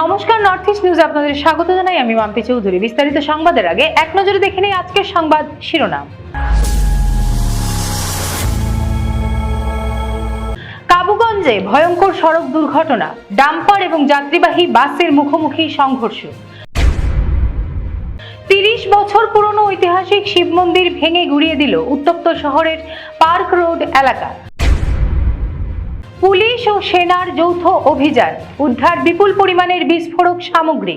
নমস্কার north east নিউজে আপনাদের স্বাগত জানাই। আমি মাম্পি চৌধুরী। বিস্তারিত সংবাদের আগে এক নজরে দেখে নেই আজকের সংবাদ শিরোনাম। কাবুগঞ্জে ভয়ঙ্কর সড়ক দুর্ঘটনা, ডাম্পার এবং যাত্রীবাহী বাসের মুখোমুখি সংঘর্ষ। তিরিশ বছর পুরনো ঐতিহাসিক শিব মন্দির ভেঙে গুড়িয়ে দিল উত্তপ্ত শহরের পার্ক রোড এলাকা। পুলিশ ও সেনার যৌথ অভিযান উদ্ধার বিপুল পরিমাণের বিস্ফোরক সামগ্রী।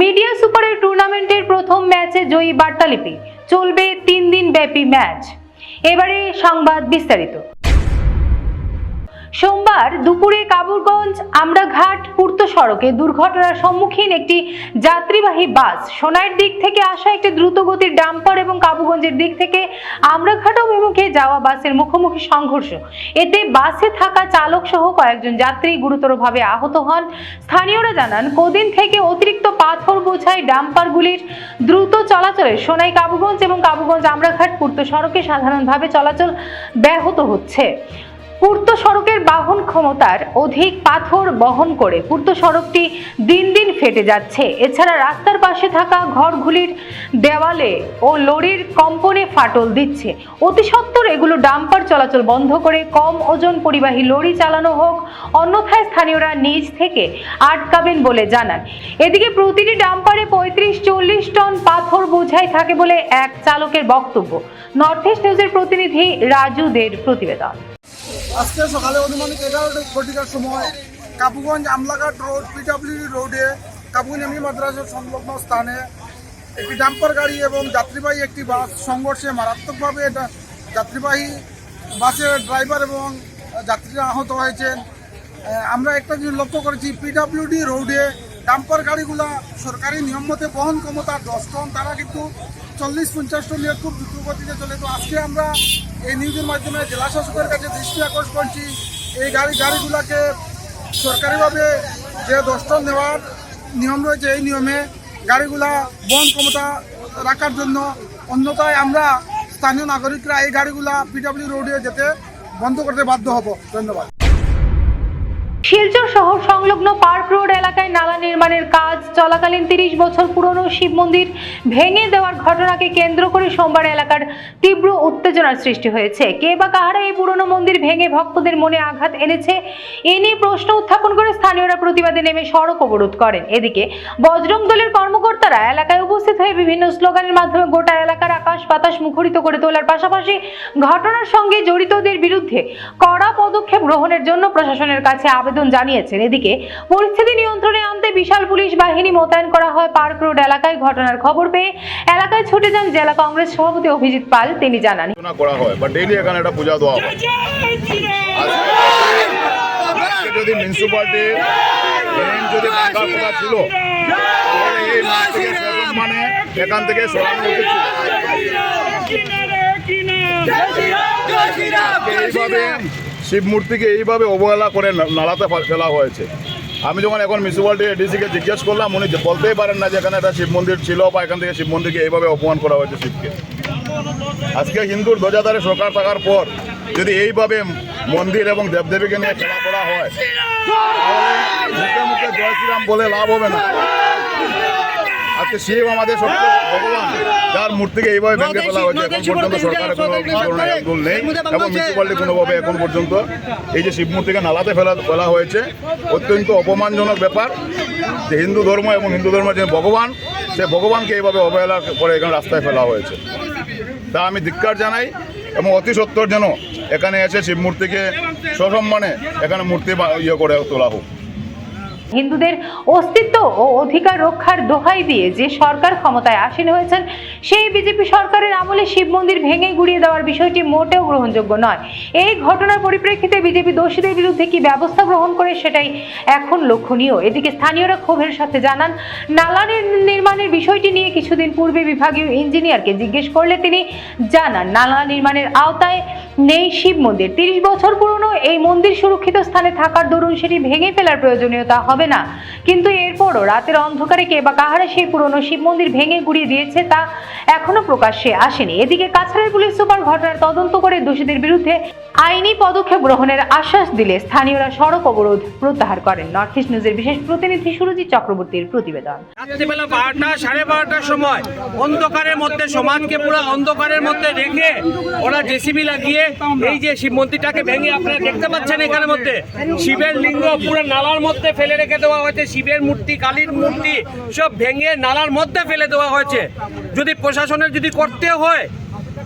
মিডিয়া সুপারের টুর্নামেন্টের প্রথম ম্যাচে জয়ী বার্তালিপি। চলবে তিন দিন ব্যাপী ম্যাচ। এবারে সংবাদ বিস্তারিত। সোমবার দুপুরে কাবুরগঞ্জ আমরাঘাট, পূর্ত সড়কে দুর্ঘটনার সম্মুখীন একটি যাত্রীবাহী বাস সোনাইয়ের দিক থেকে আসা একটি দ্রুতগতির ডাম্পার এবং কাবুগঞ্জের দিক থেকে আমরাঘাট অভিমুখে যাওয়া বাসের মুখোমুখি সংঘর্ষ। এতে বাসে থাকা চালক সহ কয়েকজন যাত্রী গুরুতরভাবে আহত হন। স্থানীয়রা জানান, কদিন থেকে অতিরিক্ত পাথর বোঝাই ডাম্পারগুলির দ্রুত চলাচলে সোনাই কাবুগঞ্জ এবং কাবুগঞ্জ আমরাঘাট পূর্ত সড়কে সাধারণভাবে চলাচল ব্যাহত হচ্ছে। পূর্ত সড়কের বাহন ক্ষমতার অধিক পাথর বহন করে পূর্ত সড়কটি দিন দিন ফেটে যাচ্ছে। এছাড়া রাস্তার পাশে থাকা ঘরগুলির দেওয়ালে ও লরির কম্পনে ফাটল দিচ্ছে। অতি সত্বর এগুলো ডাম্পার চলাচল বন্ধ করে কম ওজন পরিবাহী লরি চালানো হোক, অন্যথায় স্থানীয়রা নিজ থেকে আটকাবেন বলে জানান। এদিকে প্রতিটি ডাম্পারে পঁয়ত্রিশ, চল্লিশ টন পাথর বোঝাই থাকে বলে এক চালকের বক্তব্য। নর্থ ইস্ট নিউজের প্রতিনিধি রাজু দের প্রতিবেদন। আজকে সকালে অনুমানিক এগারোটা ঘটিকার সময় কাপুগঞ্জ আমলাঘাট রোড পিডাব্লিউডি রোডে কাপুগঞ্জ এমনি মাদ্রাসার সংলগ্ন স্থানে একটি ডাম্পার গাড়ি এবং যাত্রীবাহী একটি বাস সংঘর্ষে মারাত্মকভাবে যাত্রীবাহী বাসের ড্রাইভার এবং যাত্রীরা আহত হয়েছেন। আমরা একটা জিনিস লক্ষ্য করেছি পিডাব্লিউডি রোডে ডাম্পার গাড়িগুলা সরকারি নিয়ম মতে বহন ক্ষমতা দশ টন, তারা কিন্তু চল্লিশ পঞ্চাশ টন নিয়ে খুব দ্রুত গতিতে চলে। তো আজকে আমরা এই নিউজের মাধ্যমে জেলা শাসকের কাছে দৃষ্টি আকর্ষণ করছি। এই গাড়ি, গাড়িগুলাকে সরকারিভাবে যে দশ টন নেওয়ার নিয়ম রয়েছে এই নিয়মে গাড়িগুলা বহন ক্ষমতা রাখার জন্য অন্যথায় আমরা স্থানীয় নাগরিকরা এই গাড়িগুলা পিডাব্লিউ রোডে যেতে বন্ধ করতে বাধ্য হব। ধন্যবাদ। শিলচর শহর সংলগ্ন পার্ক রোড এলাকায় নালা নির্মাণের কাজ চলাকালীন তিরিশ বছর পুরনো শিব মন্দির ভেঙে দেওয়ার ঘটনাকে কেন্দ্র করে সোমবার এলাকার তীব্র উত্তেজনার সৃষ্টি হয়েছে। কে বা কাহারা এই পুরনো মন্দির ভেঙে ভক্তদের মনে আঘাত এনেছে, এ নিয়ে প্রশ্ন উত্থাপন করে স্থানীয়রা প্রতিবাদে নেমে সড়ক অবরোধ করেন। এদিকে বজরং দলের কর্মকর্তারা এলাকায় উপস্থিত হয়ে বিভিন্ন স্লোগানের মাধ্যমে গোটা এলাকার আকাশ বাতাস মুখরিত করে তোলার পাশাপাশি ঘটনার সঙ্গে জড়িতদের বিরুদ্ধে কড়া পদক্ষেপ গ্রহণের জন্য প্রশাসনের কাছে আবেদন জানিয়েছেন। এদিকে পরিস্থিতি নিয়ন্ত্রণে আনতে বিশাল পুলিশ বাহিনী মোতায়েন করা হয় পার্ক রোড এলাকায়। ঘটনার খবর পেয়ে এলাকায় ছুটে যান জেলা কংগ্রেস সভাপতি অভিজিৎ পাল। তিনি জানান করা হয় বা ডেইলি এখানে একটা পূজা দেওয়া হয়। আজকে আজকে যদি মিউনিসিপালিটি যদি টাকার কথা ছিল তাহলে এই মাস থেকে সেবক মানে এখান থেকে সরানো উচিত এইভাবে শিব মূর্তিকে এইভাবে অবহেলা করে না- নালাতে ফেলা হয়েছে। আমি যখন এখন মিউনিসিপালিটি এডিসিকে জিজ্ঞেস করলাম, উনি বলতেই পারেন না যে এখানে একটা শিব মন্দির ছিল বা এখান থেকে শিব মন্দিরকে এইভাবে অপমান করা হয়েছে শিবকে। আজকে হিন্দুর ধ্বজাধারে সরকার থাকার পর যদি এইভাবে মন্দির এবং দেবদেবীকে নিয়ে খেলা করা হয় মুখে মুখে জয় শ্রীরাম বলে লাভ হবে না। আজকে শিব আমাদের সবচেয়ে ভগবান। যার মূর্তিকে এইভাবে ভেঙে ফেলা হয়েছে এখন পর্যন্ত সরকারের কোনো একদল নেই এবং মিউনিসিপালিটি কোনোভাবে এখন পর্যন্ত এই যে শিব মূর্তিকে নালাতে ফেলা ফেলা হয়েছে অত্যন্ত অপমানজনক ব্যাপার। যে হিন্দু ধর্ম এবং হিন্দু ধর্মের যে ভগবান সে ভগবানকে এইভাবে অবহেলা করে এখানে রাস্তায় ফেলা হয়েছে। তা আমি ধিক্কার জানাই এবং অতি সত্তর যেন এখানে এসে শিব মূর্তিকে সসম্মানে এখানে মূর্তি বা- ইয়ে করে তোলা হোক। হিন্দুদের অস্তিত্ব ও অধিকার রক্ষার দোহাই দিয়ে যে সরকার ক্ষমতায় আসীন হয়েছেন, সেই বিজেপি সরকারের আমলে শিব মন্দির ভেঙে গুড়িয়ে দেওয়ার বিষয়টি মোটেও গ্রহণযোগ্য নয়। এই ঘটনার পরিপ্রেক্ষিতে বিজেপি দোষীদের বিরুদ্ধে কি ব্যবস্থা গ্রহণ করে সেটাই এখন লক্ষণীয়। এদিকে স্থানীয়রা ক্ষোভের সাথে জানান নালানি নির্মাণের বিষয়টি নিয়ে কিছুদিন পূর্বে বিভাগীয় ইঞ্জিনিয়ারকে জিজ্ঞেস করলে তিনি জানান, নালা নির্মাণের আওতায় নেই শিব মন্দির। তিরিশ বছর পুরনো এই মন্দির সুরক্ষিত স্থানে থাকার দরুন সেটি ভেঙে ফেলার প্রয়োজনীয়তা হবে হবে না। কিন্তু এরপরও রাতের অন্ধকারে কে বা কাহারা সেই পুরনো শিব মন্দির ভেঙে গুড়িয়ে দিয়েছে তা এখনও প্রকাশ্যে আসেনি। এদিকে কাছাড়ের পুলিশ সুপার ঘটনার তদন্ত করে দোষীদের বিরুদ্ধে আইনি পদক্ষেপ গ্রহণের আশ্বাস দিলে স্থানীয়রা সড়ক অবরোধ প্রত্যাহার করেন। নর্থ ইস্ট নিউজের বিশেষ প্রতিনিধি সুরজিৎ চক্রবর্তীর প্রতিবেদন। রাত্রিবেলা বারোটা সাড়ে বারোটার সময় অন্ধকারের মধ্যে, সমাজকে পুরো অন্ধকারের মধ্যে রেখে ওরা জেসিবি লাগিয়ে এই যে শিব মন্দিরটাকে ভেঙে আপনারা দেখতে পাচ্ছেন এখানের মধ্যে। শিবের লিঙ্গ পুরো নালার মধ্যে ফেলে রেখে দেওয়া হয়েছে, শিবের মূর্তি, কালীর মূর্তি, সব ভেঙে নালার মধ্যে ফেলে দেওয়া হয়েছে। যদি প্রশাসনের যদি করতে হয়,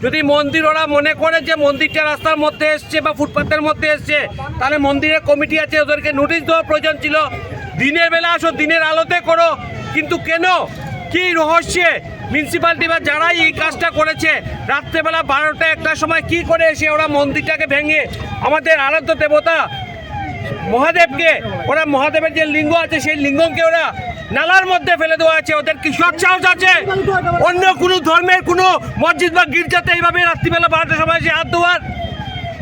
যদি মন্দির ওরা মনে করে যে মন্দিরটা রাস্তার মধ্যে এসছে বা ফুটপাতের মধ্যে এসছে, তাহলে মন্দিরের কমিটি আছে, ওদেরকে নোটিশ দেওয়ার প্রয়োজন ছিল। দিনের বেলা আসো, দিনের আলোতে করো। কিন্তু কেন? কি রহস্যে? মিউনিসিপালিটি বা যারাই এই কাজটা করেছে, রাত্রেবেলা বারোটা একটার সময় কি করে এসে ওরা মন্দিরটাকে ভেঙে আমাদের আরাধ্য দেবতা মহাদেবকে, ওরা মহাদেবের যে লিঙ্গ আছে, সেই লিঙ্গকে ওরা নালার মধ্যে ফেলে দেওয়া আছে। ওদের কি সৎসাহস আছে? অন্য কোনো ধর্মের কোনো মসজিদ বা গির্জাতে এইভাবে রাত্রিবেলা বারোটার সময় এসে হাত দেওয়ার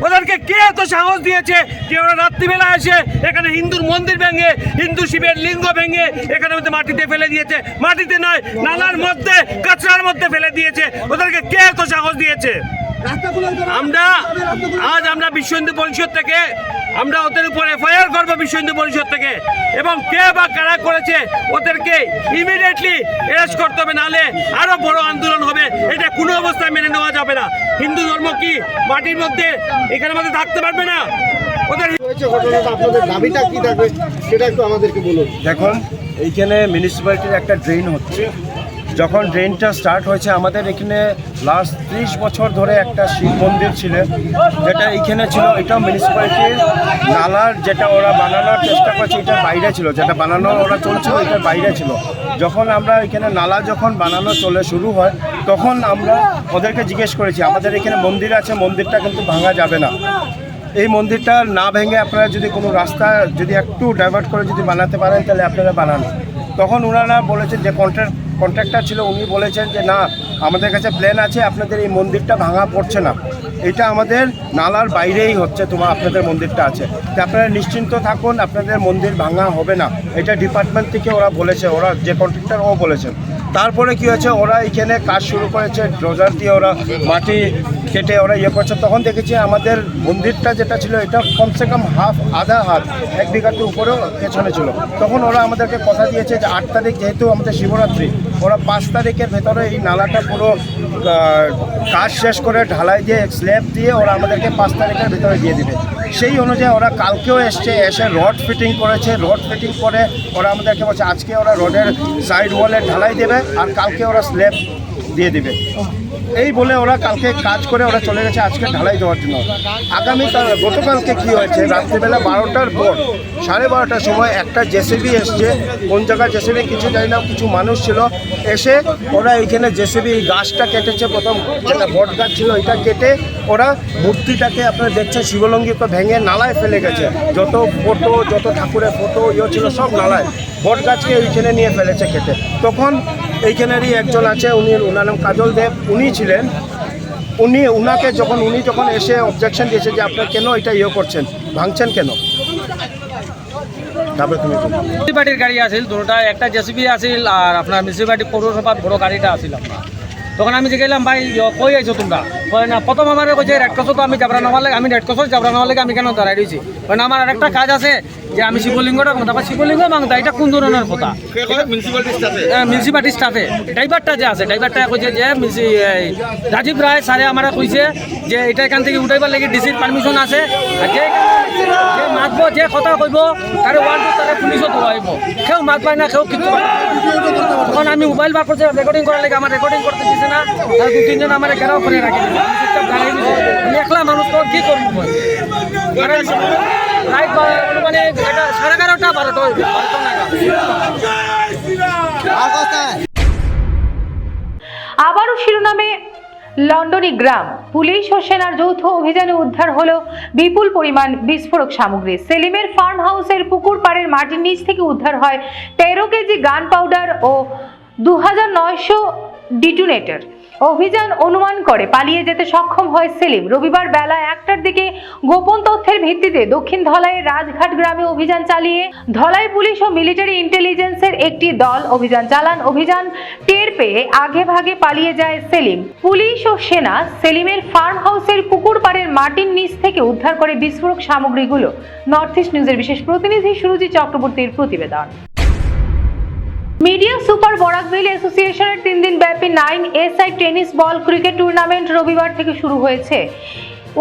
ওদেরকে কে এত সাহস দিয়েছে যে ওরা রাত্রিবেলা এসে এখানে হিন্দুর মন্দির ভেঙে, হিন্দু শিবের লিঙ্গ ভেঙে এখানে মধ্যে মাটিতে ফেলে দিয়েছে? মাটিতে নয়, নালার মধ্যে, কাঁচরার মধ্যে ফেলে দিয়েছে। ওদেরকে কে এত সাহস দিয়েছে? আমরা আজ আমরা বিশ্ব হিন্দু পরিষদ থেকে আমরা ওদের উপর এফআইআর করব বিশ্ব হিন্দু পরিষদ থেকে। এবং কে বা কারা করেছে ওদেরকে ইমিডিয়েটলি অ্যারেস্ট করতে হবে নাহলে আরও বড় আন্দোলন হবে। এটা কোনো অবস্থায় মেনে নেওয়া যাবে না। হিন্দু ধর্ম কি মাটির মধ্যে এখানে মধ্যে থাকতে পারবে না? ওদের হয়েছে ঘটনাটা আপনাদের দাবিটা কি থাকবে সেটা একটু আমাদেরকে বলুন। দেখুন এইখানে মিউনিসিপ্যালিটির একটা ড্রেন হচ্ছে। যখন ড্রেনটা স্টার্ট হয়েছে, আমাদের এখানে লাস্ট ত্রিশ বছর ধরে একটা শিব মন্দির ছিল, যেটা এইখানে ছিল, এটা মিউনিসিপ্যালিটির নালার যেটা ওরা বানানোর চেষ্টা করছে, এটার বাইরে ছিল, যেটা বানানো ওরা চলছিল, এটার বাইরে ছিল। যখন আমরা এখানে নালা যখন বানানো চলে শুরু হয়, তখন আমরা ওদেরকে জিজ্ঞেস করেছি, আমাদের এখানে মন্দির আছে, মন্দিরটা কিন্তু ভাঙা যাবে না। এই মন্দিরটা না ভেঙে আপনারা যদি কোনো রাস্তা যদি একটু ডাইভার্ট করে যদি বানাতে পারেন, তাহলে আপনারা বানান। তখন ওনারা বলেছেন যে কন্ট্রাক্ট কন্ট্রাক্টর ছিল, উনি বলেছেন যে, না, আমাদের কাছে প্ল্যান আছে, আপনাদের এই মন্দিরটা ভাঙা পড়ছে না। এটা আমাদের নালার বাইরেই হচ্ছে, তোমার, আপনাদের মন্দিরটা আছে। তো আপনারা নিশ্চিন্ত থাকুন, আপনাদের মন্দির ভাঙা হবে না। এটা ডিপার্টমেন্ট থেকে ওরা বলেছে, ওরা যে কন্ট্রাক্টর ও বলেছেন। তারপরে কি হয়েছে, ওরা এখানে কাজ শুরু করেছে, ড্রোজার দিয়ে ওরা মাটি কেটে ওরা ইয়ে করছে। তখন দেখেছি আমাদের মন্দিরটা যেটা ছিল, এটা কমসে কম হাফ আধা হাত, এক বিঘাতে উপরেও পেছনে ছিল। তখন ওরা আমাদেরকে কথা দিয়েছে যে, আট তারিখ যেহেতু আমাদের শিবরাত্রি ওরা পাঁচ তারিখের ভেতরে এই নালাটা পুরো কাজ শেষ করে ঢালাই দিয়ে, স্ল্যাব দিয়ে ওরা আমাদেরকে পাঁচ তারিখের ভেতরে দিয়ে দিবে। সেই অনুযায়ী ওরা কালকেও এসছে, এসে রড ফিটিং করেছে। রড ফিটিং করে ওরা আমাদেরকে বলছে, আজকে ওরা রডের সাইড ওয়ালে ঢালাই দেবে আর কালকে ওরা স্ল্যাব দিয়ে দিবে। এই বলে ওরা কালকে কাজ করে ওরা চলে গেছে আজকে ঢালাই দেওয়ার জন্য। আগামী গতকালকে কি হয়েছে? রাত্রিবেলা বারোটার পর সাড়ে বারোটার সময় একটা জেসিবি এসছে। কোন জায়গায় জেসিবি কিছু জানি না, কিছু মানুষ ছিল। এসে ওরা এইখানে জেসিবি গাছটা কেটেছে প্রথম, যেটা বট গাছ ছিল এটা কেটে ওরা মূর্তিটাকে আপনারা দেখছেন শিবলঙ্গিকে ভেঙে নালায় ফেলে গেছে। যত ফটো, যত ঠাকুরের ফটো ইয়ে ছিল সব নালায়। বট গাছকে এইখানে নিয়ে ফেলেছে কেটে। তখন এইখানেরই একজন আছে, উনি ওনার নাম কাজল দেব। উনি ছিলেন। উনি, উনাকে যখন, উনি যখন এসে অবজেকশন দিয়েছে যে আপনারা কেন এটা ইয়ে করছেন, ভাঙছেন কেন? তারপরে। মিউনিসিপালিটির গাড়ি আছিল দুটা একটা জেসিবি আছিল আর আপনার মিউনিসিপালিটি পৌরসভার বড় গাড়িটা আছিল আপনার। তখন আমি গেলাম, ভাই কই আইছো তোমরা? কয়, না, প্রথম আমার কইছে রেড ক্রসও তো আমি যাবরা নেওয়ার লাগে, আমি রেড ক্রসও যাবরা নেওয়ার লাগে, আমি কেন দাঁড়াই রয়েছি না, আমার আরেকটা কাজ আছে যে আমি শিবলিঙ্গটা তারপর শিবলিঙ্গ মাংতা এটা কোন ধরনের কথা? মিউনিসিপালিটি স্টাফে ড্রাইভারটা যে আছে ড্রাইভারটা কইছে যে রাজীব রায় স্যারে আমার কইছে যে এটা এখান থেকে উঠাইবার লাগে ডিসির পারমিশন আছে। আর যে মাতব যে কথা কইব তারে ওয়ার্ড তারে পুলিশও ধরাইব। কেউ মাত পায় না কেউ না। তখন আমি মোবাইল বার করছে রেকর্ডিং করার লাগে আমার রেকর্ডিং করতে দিছে না আর দু তিনজন আমার ঘেরাও করে রাখি। আমি একলা মানুষ তো কি করব? আবারও শিরোনামে লন্ডনী গ্রাম। পুলিশ ও সেনার যৌথ অভিযানে উদ্ধার হলো বিপুল পরিমাণ বিস্ফোরক সামগ্রী। সেলিমের ফার্ম হাউসের পুকুর পাড়ের মাটির নিচ থেকে উদ্ধার হয় তেরো কেজি গান পাউডার ও দু হাজার নয়শো ডিটোনেটর। অভিযান অনুমান করে, পালিয়ে যেতে সক্ষম হয় সেলিম। রবিবার বেলা একটার দিকে গোপন তথ্যের ভিত্তিতে দক্ষিণ ধলাইয়ের রাজঘাট গ্রামে অভিযান চালিয়ে ধলাই পুলিশ ও মিলিটারি ইন্টেলিজেন্সের একটি দল অভিযান চালান। অভিযান টের পেয়ে আগে ভাগে পালিয়ে যায় সেলিম। পুলিশ ও সেনা সেলিমের ফার্ম হাউসের পুকুর পাড়ের মাটির নিচ থেকে উদ্ধার করে বিস্ফোরক সামগ্রীগুলো। নর্থ ইস্ট নিউজের বিশেষ প্রতিনিধি সুরজিৎ চক্রবর্তীর প্রতিবেদন। মিডিয়া সুপার বরাকভেল অ্যাসোসিয়েশনের তিন দিন ব্যাপী nine S I tennis ball cricket tournament রবিবার থেকে শুরু হয়েছে।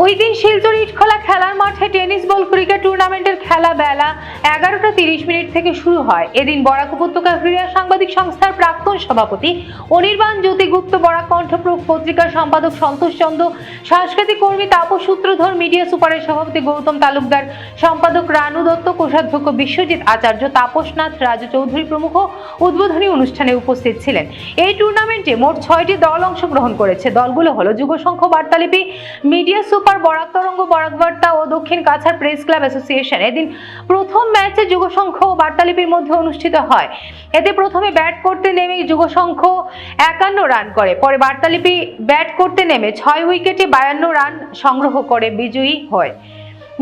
ওই দিন শিলচর ইটখোলা খেলার মাঠে টেনিস বল ক্রিকেট টুর্নামেন্টের খেলা বেলা এগারোটা তিরিশ মিনিট থেকে শুরু হয়। এদিন বরাক উপত্যকা ক্রীড়া সাংবাদিক সংস্থার প্রাক্তন সভাপতি অনির্বাণ জ্যোতিগুপ্ত, বরাক কণ্ঠ পত্রিকার সম্পাদক সন্তোষ চন্দ্র সাংস্কৃতিক কর্মী তাপস সূত্রধর, মিডিয়া সুপারের সভাপতি গৌতম তালুকদার, সম্পাদক রানু দত্ত, কোষাধ্যক্ষ বিশ্বজিৎ আচার্য তাপসনাথ রাজু চৌধুরী প্রমুখ উদ্বোধনী অনুষ্ঠানে উপস্থিত ছিলেন। এই টুর্নামেন্টে মোট ছয়টি দল অংশগ্রহণ করেছে। দলগুলো হলো যুগসংঘ বার্তালিপি, মিডিয়া সুপার বরাক তরঙ্গ, বরাক বার্তা ও দক্ষিণ কাছাড় প্রেস ক্লাব অ্যাসোসিয়েশন এদিন প্রথম ম্যাচে যুগসংঘ ও বার্তালিপির মধ্যে অনুষ্ঠিত হয়। এতে প্রথমে ব্যাট করতে নেমে যুগসংঘ একান্ন রান করে। পরে বার্তালিপি ব্যাট করতে নেমে ছয় উইকেটে বায়ান্ন রান সংগ্রহ করে বিজয়ী হয়।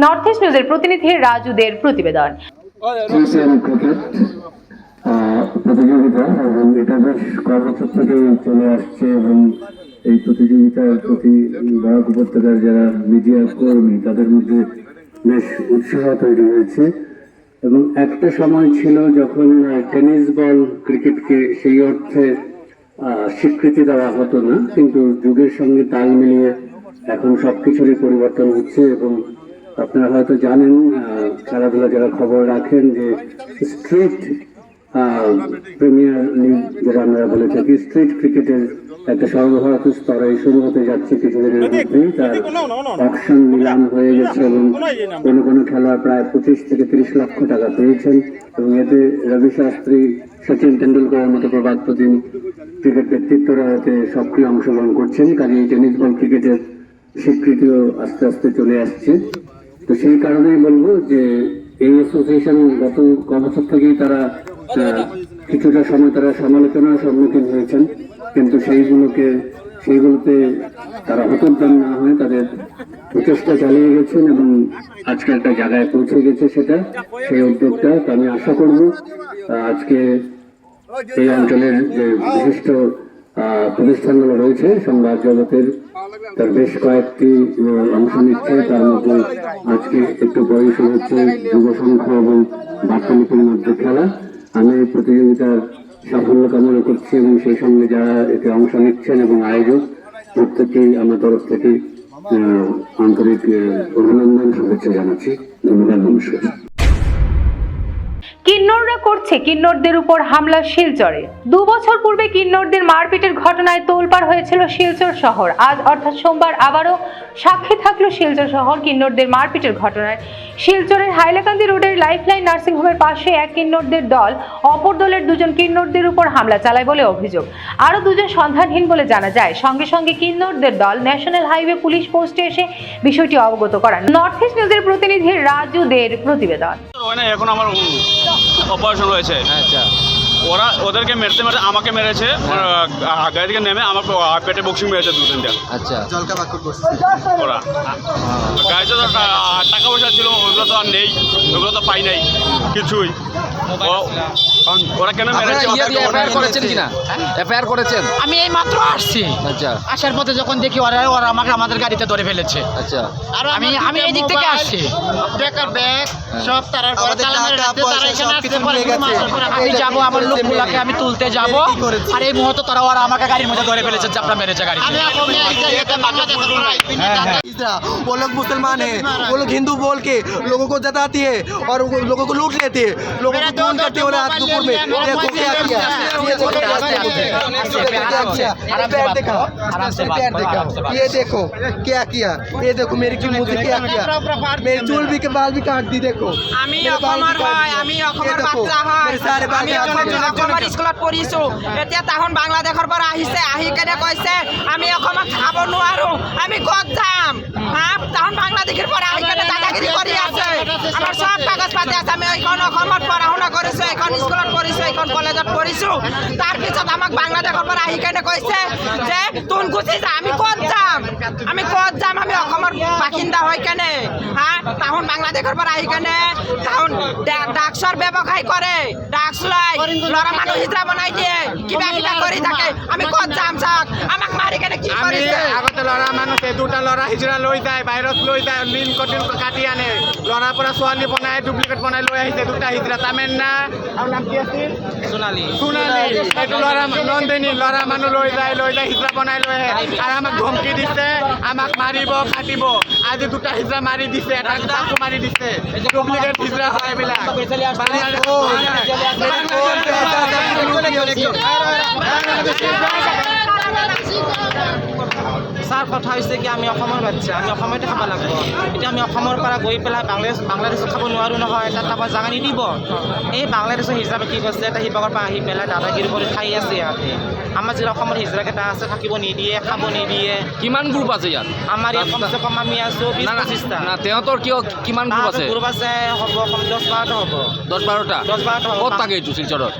নর্থ ইস্ট নিউজের প্রতিনিধি রাজুদের প্রতিবেদন। প্রতিযোগিতা, এবং এটা বেশ কর্মসূচ থেকে চলে আসছে এবং এই প্রতিযোগিতার প্রতি বরাক উপত্যকার যারা মিডিয়া কর্মী তাদের মধ্যে বেশ উৎসাহ তৈরি হয়েছে। এবং একটা সময় ছিল যখন টেনিস বল ক্রিকেটকে সেই অর্থে স্বীকৃতি দেওয়া হতো না কিন্তু যুগের সঙ্গে তাল মিলিয়ে এখন সব কিছুরই পরিবর্তন হচ্ছে এবং আপনারা হয়তো জানেন খেলাধুলা যারা খবর রাখেন যে স্ট্রিট প্রিমিয়ার লিগ যেটা আমরা বলে থাকি স্ট্রিট ক্রিকেটের একটা সর্বভারতীয় স্তরে শুরু হতে যাচ্ছে কিছুদিনের মধ্যেই। তার অকশন নিলাম হয়ে গেছে এবং কোনো কোনো খেলোয়াড় প্রায় পঁচিশ থেকে তিরিশ লক্ষ টাকা পেয়েছেন। এবং এতে রবি শাস্ত্রী, সচিন তেন্ডুলকরের মতো প্রবাদ প্রতিম ক্রিকেট ব্যক্তিত্বরা এতে সক্রিয় অংশগ্রহণ করছেন কাজে এই টেনিস বল ক্রিকেটের স্বীকৃতিও আস্তে আস্তে চলে আসছে। তো সেই কারণেই বলব যে এই অ্যাসোসিয়েশন গত ক বছর থেকেই তারা কিছুটা সময় তারা সমালোচনার সম্মুখীন হয়েছেন, কিন্তু সেইগুলোকে সেইগুলোতে তারা হতোদ্দান না হয়ে তাদের প্রচেষ্টা চালিয়ে গেছেন এবং আজকে একটা জায়গায় পৌঁছে গেছে সেটা, সেই উদ্যোগটা। আমি আশা করব আজকে এই অঞ্চলের যে বিশিষ্ট প্রতিষ্ঠানগুলো রয়েছে, সংবাদ জগতের তার বেশ কয়েকটি অংশ নিচ্ছে। তার মধ্যে আজকে একটু শুরু হচ্ছে যুব সংখ্যা এবং বার্তালিপির মধ্যে খেলা। আমি এই প্রতিযোগিতার সাফল্য কামনা করছি এবং সেই সঙ্গে যারা এতে অংশ নিচ্ছেন এবং আয়োজক প্রত্যেকেই আমার তরফ থেকে আন্তরিক অভিনন্দন, শুভেচ্ছা জানাচ্ছি। ধন্যবাদ, নমস্কার। কিন্নররা করছে কিন্নরদের উপর হামলা শিলচরে। দু বছর পূর্বে কিন্নরদের মারপিটের ঘটনায় তোলপাড় হয়েছিল শিলচর শহর। আজ অর্থাৎ সোমবার আবারও সাক্ষী থাকল শিলচর শহর কিন্নরদের মারপিটের ঘটনায়। শিলচরের হাইলাকান্দি রোডের লাইফলাইন নার্সিংহোমের পাশে এক কিন্নরদের দল, অপর দলের দুজন কিন্নরদের উপর হামলা চালায় বলে অভিযোগ। আরও দুজন সন্ধানহীন বলে জানা যায়। সঙ্গে সঙ্গে কিন্নরদের দল ন্যাশনাল হাইওয়ে পুলিশ পোস্টে এসে বিষয়টি অবগত করান। নর্থ ইস্ট নিউজের প্রতিনিধি রাজু দের প্রতিবেদন। এখন আমার অপারেশন হয়েছে আচ্ছা। ওরা ওদেরকে মেরতে মেরতে আমাকে মেরেছে আহ, গাড়ি থেকে নেমে আমার পেটে বক্সিং মেরেছে দু তিনটা আচ্ছা ওরা। গাড়িতে তো টাকা পয়সা ছিল ওগুলো তো আর নেই ওগুলো তো পাই নাই কিছুই। ওরা কেন মেরেছে ইয়ে ওদেরকে এফআইআর ওরা- করেছেন কিনা এফআইআর করেছেন আমি এই মাত্র আসছি আচ্ছা আসার পথে যখন দেখি ওরা ওরা আমাকে আমাদের গাড়িতে ধরে ফেলেছে আচ্ছা আমি আমি এই দিক থেকে আসছি বেকার ব্যাগ সব তারার পরে তালা মেরে রাখতে তারা এখানে আসতে পরে আসার পরে আমি যাবো আমার লোকগুলাকে আমি তুলতে যাব আর এই মুহূর্তে তারা ওরা আমাকে গাড়ির মধ্যে ধরে ফেলেছে চাপড়া মেরেছে গাড়ি वो लोग मुसलमान है वो लोग हिंदू बोल के लोगों को जताती है और वो लोगों को लूट लेते हैं लोगों को खून करते हैं रात दोपहर में देखो क्या किया ये देखो क्या किया ये देखो क्या किया पैर दिखाओ पैर दिखाओ ये देखो क्या किया ये देखो मेरी चूल मुझे क्या किया मेरी चूल भी के बाल भी काट दी দেখো আমি मेरे बाल भी অসমৰ काट হয় दिए। আমি ये অসমৰ देखो, বাচ্চা হয় मेरे सारे बाल আমি काट অসমৰ दिए। অসমৰ স্কুলত পঢ়িছো এতিয়া তাহোন বাংলাদেশৰ পৰা আহিছে আহি কেনে কৈছে আমি অসমত খাব নোৱাৰো আমি ক'ত যাম হা তাহোন বাংলাদেশৰ পৰা আহি কেনে দাদাগিৰি কৰি আছে আমাৰ চব কাগজ পাতি আছে আমি এইখন অসমত পঢ়া শুনা কৰি পঢ়িছোঁ এখন স্কুলত পঢ়িছোঁ এখন কলেজত পঢ়িছোঁ তাৰপিছত আমাক বাংলাদেশৰ পৰা আহি কেনে কৈছে যে, তোন গুচি যা, আমি ক'ত যাম? আমি ক'ত যাম? আমি অসমৰ বাসিন্দা হৈ কেনে? হা, তাহোন বাংলাদেশৰ পৰা আহি কেনে তাহোন ড্ৰাগছৰ ব্যৱসায় কৰে। ড্ৰাগছ লয় ল'ৰা মানুহ হিজৰা বনাই দিয়ে কিবা কিবা কৰি থাকে। আমি ক'ত যাম চাওক আমাক মাৰি কেনে কি কৰিছে আগতে ল'ৰা মানুহে দুটা ল'ৰা হিজৰা লৈ যায় বাহিৰত লৈ যায় লিংক কটিং কাটি আনে। ল'ৰাৰ পৰা ছোৱালী বনাই ডুপ্লিকেট বনাই লৈ আহিছে দুটা হিজৰা তামেন্না আৰু নাম কি আছিল? সোণালী। সোণালী। এইটো ল'ৰা নন্দিনী ল'ৰা মানুহ লৈ যায় লৈ যায় হিজৰা বনাই লৈ আহে। আৰু আমাক ধমকি দিছে আমাক মাৰিব কাটিব। আজি দুটা হিজৰা মাৰি দিছে এটা তাকো মাৰি দিছে। ডুপ্লিকেট হিজৰা হয় এইবিলাক। Thank you. ছাৰ কথা হৈছে কি আমি অসমৰ বাচ্চা আমি অসমতে খাব লাগিব। এতিয়া আমি অসমৰ পৰা গৈ পেলাই বাংলাদেশ বাংলাদেশত খাব নোৱাৰোঁ নহয় তাত তাৰপৰা জাগা নিদিব এই বাংলাদেশৰ হিচাপে কি কৈছে এটা শিৱসাগৰ পৰা আহি পেলাই দাদাগিৰি কৰি খাই আছে ইয়াতে। আমাৰ যিবিলাক অসমৰ হিজৰাকেইটা আছে থাকিব নিদিয়ে খাব নিদিয়ে। কিমান গ্ৰুপ আছে ইয়াত? আমাৰ ইয়াত কমচে কম আমি আছোঁ বিছ পঁচিছটা। না তেহঁতৰ কিয় কিমান গ্ৰুপ আছে? গ্ৰুপ আছে হ'ব কম দহ বাৰটা হ'ব। দহ বাৰটা? দহ বাৰটা ক'ত থাকে এইটো শিলচৰত?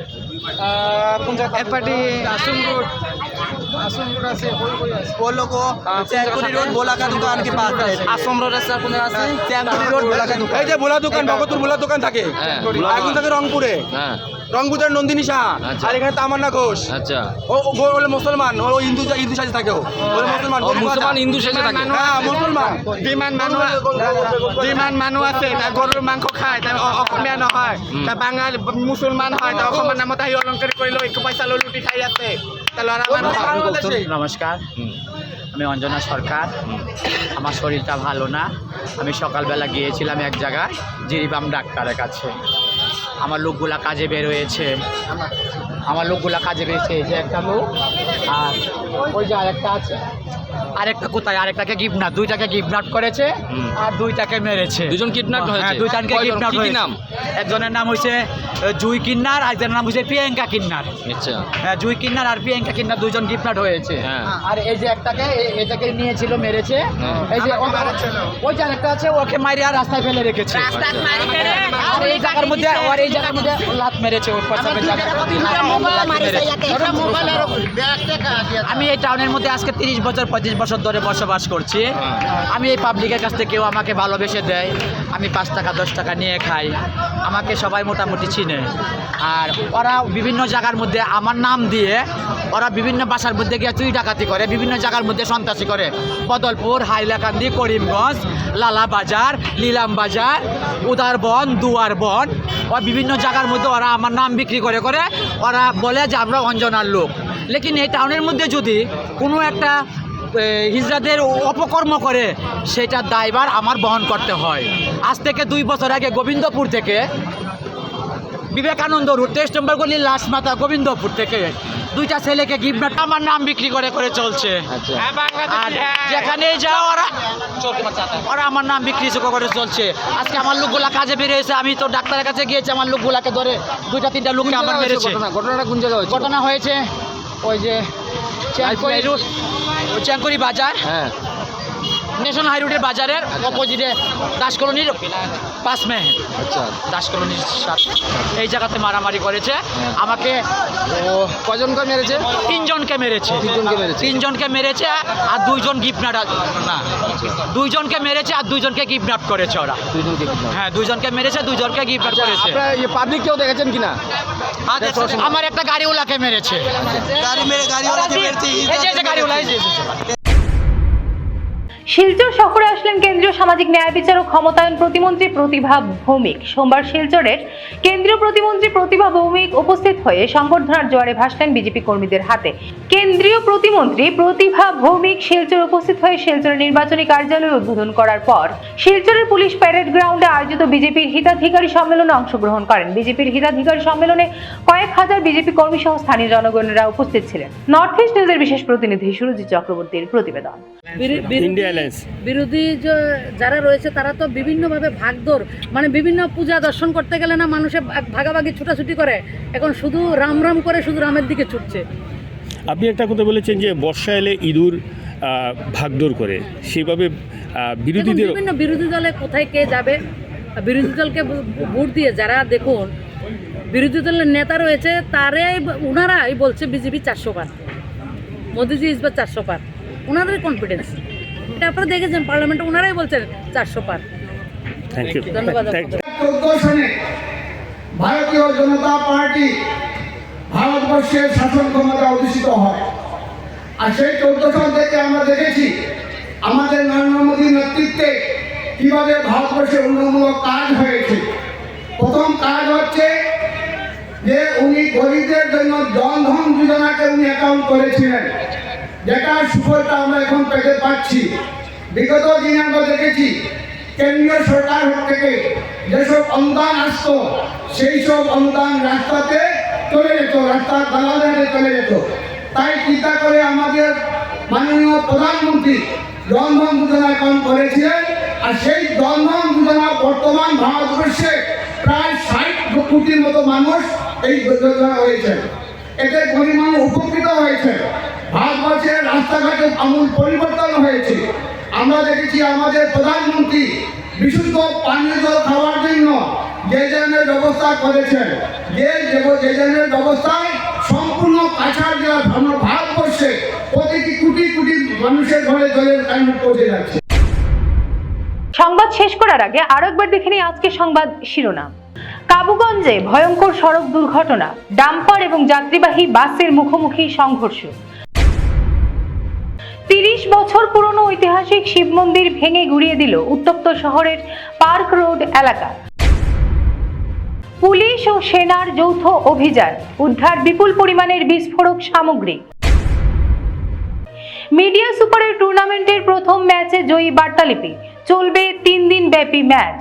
কোন জেগাত? এপাটি আছুম ৰোড वो लोग को चैनपुरी रोड बोला का दुकान के पास है আছম ৰোড আছে কোনে আছে चैनपुरी रोड बोला का दुकान এই যে ভোলা দোকান ভগতুর ভোলা দোকান থাকে হ্যাঁ এখন থাকে রংপুরে হ্যাঁ রংপুরের নন্দিনী সাহা আচ্ছা। আর এখানে তামান্না ঘোষ আচ্ছা ও ও বলে মুসলমান ও হিন্দু হিন্দু সাজে থাকে ও বলে মুসলমান ও মুছলমান হিন্দু সেজে থাকে হ্যাঁ মুসলমান যিমান মানুহ যিমান মানুহ আছে তাৰ গৰুৰ মাংস খায় তাৰ অ- অসমীয়া নহয় তাৰ বাঙালী মুছলমান হয় তাৰ অসমৰ নামত আহি অলংকাৰী কৰি লৈ একো পইচা লৈ লুটি খাই আছে তাৰ ল'ৰা মানুহ নমস্কার। আমি অঞ্জনা সরকার। আমার শরীরটা ভালো না। আমি সকালবেলা গিয়েছিলাম এক জায়গায় জিরিবাম ডাক্তারের কাছে। আমার লোকগুলা কাজে বের হয়েছে। আমার লোকগুলা কাজে বেরিয়েছে এই যে একটা লোক আর ওই যে আরেকটা আছে। আরেকটা কোথায়? আরেকটাকে কিডন্যাপ দুইটাকে কিডন্যাপ করেছে আর দুইটাকে মেরেছে। দুজন kidnapped হয়েছে? হ্যাঁ দুইটাকে কয়জন? কিডন্যাপ কি নাম? একজনের নাম হয়েছে জুই কিন্নার আর একজনের নাম হয়েছে প্রিয়াঙ্কা কিন্নার আচ্ছা। হ্যাঁ জুই কিন্নার আর প্রিয়াঙ্কা কিন্নার দুজন কিডন্যাপ হয়েছে। হ্যাঁ। আর এই যে একটাকে এটাকে নিয়েছিল মেরেছে। হ্যাঁ। এই যে ওই যে আরেকটা আছে ওকে মারি আর রাস্তায় ফেলে রেখেছে। আর এই জায়গার মধ্যে আর এই জায়গার মধ্যে লাত মেরেছে ওর পাশাপাশি আমি এই টাউনের মধ্যে আজকে তিরিশ বছর পঁয়ত্রিশ বছর ধরে বসবাস করছি। আমি এই পাবলিকের কাছ থেকে কেউ আমাকে ভালোবেসে দেয়। আমি পাঁচ টাকা, দশ টাকা নিয়ে খাই। আমাকে সবাই মোটামুটি চিনে। আর ওরা বিভিন্ন জায়গার মধ্যে আমার নাম দিয়ে ওরা বিভিন্ন বাসার মধ্যে গিয়ে চুরি ডাকাতি করে, বিভিন্ন জায়গার মধ্যে সন্ত্রাসী করে। বদলপুর, হাইলাকান্দি, করিমগঞ্জ লালা বাজার লীলাম বাজার উদারবন, দুয়ারবন। ও বিভিন্ন জায়গার মধ্যে ওরা আমার নাম বিক্রি করে করে ওরা বলে যে আমরা অঞ্জনার লোক। লেকিন এই টাউনের মধ্যে যদি কোনো একটা হিজড়াদের অপকর্ম করে সেটা দায়বার আমার বহন করতে হয়। আজ থেকে দুই বছর আগে গোবিন্দপুর থেকে বিবেকানন্দ রোড তেইশ নম্বর গলি লাশ মাতা গোবিন্দপুর থেকে দুইটা ছেলেকে গিফট আমার নাম বিক্রি করে করে চলছে। আর যেখানে যাও ওরা ওরা আমার নাম বিক্রি করে চলছে। আজকে আমার লোকগুলা কাজে বেরিয়েছে আমি তো ডাক্তারের কাছে গিয়েছি আমার লোকগুলাকে ধরে দুইটা তিনটা লোককে আমার মেরেছে। ঘটনাটা কোন জায়গায় ঘটনা হয়েছে ওই যে চ্যাঙ্কুরি বাজার হ্যাঁ। ন্যাশনাল হাই রোডের বাজারের অপোজিটে দাস কলোনির পাশ মে আচ্ছা। দাস কলোনির সাথে এই জায়গাতে মারামারি করেছে। আমাকে ও কজনকে মেরেছে? তিনজনকে মেরেছে। তিনজনকে মেরেছে। তিনজনকে মেরেছে আর দুইজন গিফটনাট না। দুইজনকে মেরেছে আর দুইজনকে গিফটনাট করেছে ওরা। হ্যাঁ দুইজনকে মেরেছে দুইজনকে গিফটনাট করেছে। আপনারা পাবলিক কেউ দেখেছেন কিনা? আমার একটা গাড়িওয়ালাকে মেরেছে। গাড়ি মেরে গাড়িওয়ালাকে মেরেছে এই যে এই যে গাড়িওয়ালা শিলচর শহরে আসলেন কেন্দ্রীয় সামাজিক ন্যায় বিচার ও ক্ষমতায়ন প্রতিমন্ত্রী প্রতিভা ভৌমিক। সোমবার শিলচরের কেন্দ্রীয় প্রতিমন্ত্রী প্রতিভা ভৌমিক উপস্থিত হয়ে সংবর্ধনার জোয়ারে ভাসলেন বিজেপি কর্মীদের হাতে। কেন্দ্রীয় প্রতিমন্ত্রী প্রতিভা ভৌমিক শিলচর উপস্থিত হয়ে শিলচরের নির্বাচনী কার্যালয় উদ্বোধন করার পর শিলচরের পুলিশ প্যারেড গ্রাউন্ডে আয়োজিত বিজেপির হিতাধিকারী সম্মেলনে অংশগ্রহণ করেন। বিজেপির হিতাধিকারী সম্মেলনে কয়েক হাজার বিজেপি কর্মী সহ স্থানীয় জনগণেরা উপস্থিত ছিলেন। নর্থ ইস্ট নিউজের বিশেষ প্রতিনিধি সুরজিৎ চক্রবর্তীর প্রতিবেদন। বিরোধী যারা রয়েছে তারা তো বিভিন্নভাবে ভাগদর মানে বিভিন্ন পূজা দর্শন করতে গেলে না মানুষে ভাগাভাগি ছুটাছুটি করে। এখন শুধু রাম রাম করে শুধু রামের দিকে ছুটছে। আপনি একটা কথা বলেছেন যে বর্ষা এলে ইঁদুর আহ, ভাগদৌড় করে। সেভাবে বিরোধীদের বিভিন্ন বিরোধী দলে কোথায় কে যাবে? বিরোধী দলকে ভোট দিয়ে যারা দেখুন বিরোধী দলের নেতা রয়েছে তারাই ওনারাই বলছে বিজেপি চারশো পার। মোদিজি ইসবার চারশো পার। ওনাদের কনফিডেন্স এটা আপনারা দেখেছেন পার্লামেন্টে ওনারাই বলছেন চারশো পার। থ্যাংক ইউ ধন্যবাদ ভারতীয় জনতা পার্টি ভারতবর্ষের শাসন ক্ষমতা অধিষ্ঠিত হয়। আর সেই চোদ্দ সাল থেকে আমরা দেখেছি আমাদের নরেন্দ্র মোদীর নেতৃত্বে কীভাবে ভারতবর্ষে উন্নয়নমূলক কাজ হয়েছে। প্রথম কাজ হচ্ছে যে উনি গরিবদের জন্য জনধন যোজনাকে উনি অ্যাকাউন্ট করেছিলেন। যেটা সুফলটা আমরা এখন পেতে পাচ্ছি বিগত দিনে আমরা দেখেছি, কেন্দ্রীয় সরকার থেকে যেসব অনুদান আসত, সেই সব অনুদান রাস্তাতে চলে যেত রাস্তার দালালে চলে যেত। তাই চিন্তা করে আমাদের মাননীয় প্রধানমন্ত্রী জনধন যোজনা অ্যাকাউন্ট করেছিলেন, আর সেই জনধন যোজনা বর্তমান ভারতবর্ষে প্রায় ষাট কোটির মতো মানুষ এই যোজনা হয়েছে এতে গরিব মানুষ উপকৃত হয়েছে। ভারতবর্ষের রাস্তাঘাটে আমূল পরিবর্তন হয়েছে। আমরা দেখেছি আমাদের প্রধানমন্ত্রী বিশুদ্ধ পানীয় জল খাওয়ার জন্য যে ধরনের ব্যবস্থা করেছেন, যে যে- জনের ব্যবস্থায় সম্পূর্ণ কাছাড় জেলা আমরা ভারতবর্ষে প্রতিটি কোটি কোটি মানুষের ঘরে জলের কারণে পৌঁছে যাচ্ছে। সংবাদ শেষ করার আগে আরও একবার দেখে নিই আজকে সংবাদ শিরোনাম। কাবুগঞ্জে ভয়ঙ্কর সড়ক দুর্ঘটনা, ডাম্পার এবং যাত্রীবাহী বাসের মুখোমুখি সংঘর্ষ। তিরিশ বছর পুরনো ঐতিহাসিক শিব মন্দির ভেঙে গুড়িয়ে দিল উত্তপ্ত শহরের পার্ক রোড এলাকা। পুলিশ ও সেনার যৌথ অভিযান, উদ্ধার বিপুল পরিমাণের বিস্ফোরক সামগ্রী। মিডিয়া সুপারের টুর্নামেন্টের প্রথম ম্যাচে জয়ী বার্তালিপি, চলবে তিন দিন ব্যাপী ম্যাচ।